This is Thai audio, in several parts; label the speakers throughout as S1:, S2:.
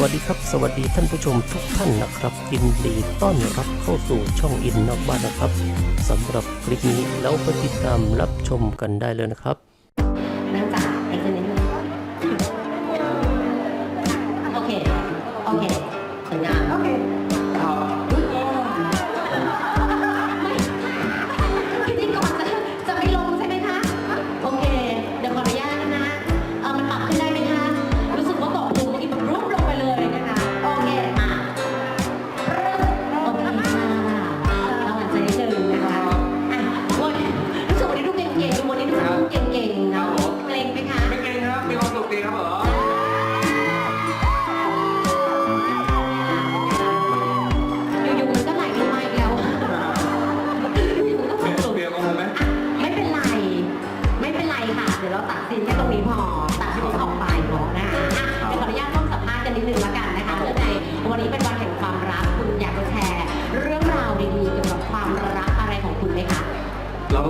S1: วัสดีครับ สวัสดีท่านผู้ชมทุกท่านนะครับยินดีต้อนรับเข้าสู่ช่องอินนอกบ้านนะครับสำหรับคลิปนี้แล้วปติดตามรับชมกันได้เลยนะครับ
S2: โอเค โอเคสวยงามโอเค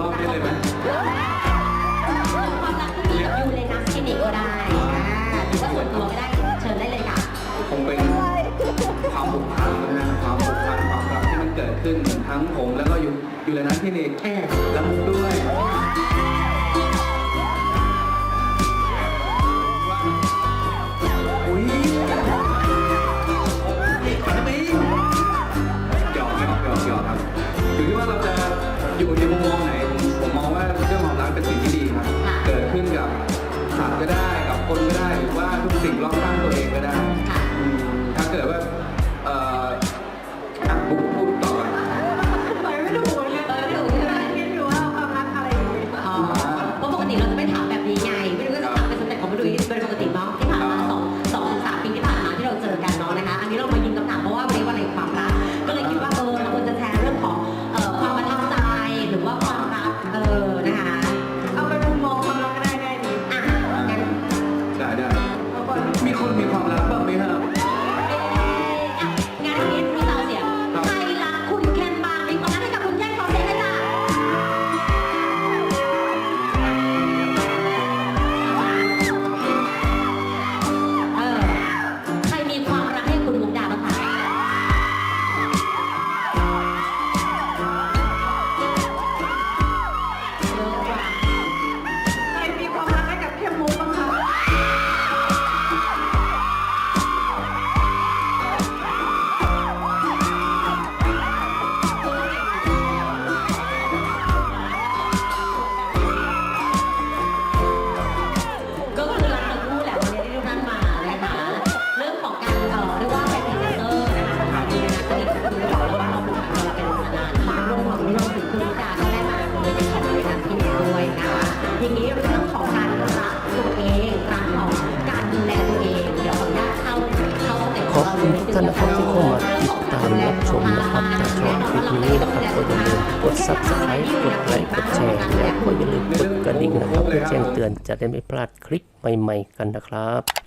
S2: รอบนี้เลยไหมค
S3: วามรั
S2: กที่มีอยู่
S3: เลยนะ
S2: คลินิกก็ได้ที่สวนตัวก็ได้เชิญได้เลยค่ะ
S3: คงเป็นความผูกพันนะ ความผูกพันความรักที่มันเกิดขึ้นทั้งผมแล้วก็อยู่อยู่ในนั้นที่นี่และมุกด้วย คนก็ได้หรือว่าทุกสิ่งรอบข้างตัวเองก็ได้
S2: ท่านนะครับที่เข้ามาติด
S3: ตามรับชม
S2: นะครับถ้าชอบคลิปนี้นะครับก็อย่าลืมกดซับส
S1: ไครต์กดไลค์กดแชร์แล้วก็อย่าลืมกดกระดิ่งนะครับเพื่อแจ้งเตือนจะได้ไม่พลาดคลิปใหม่ ๆ กันนะครับ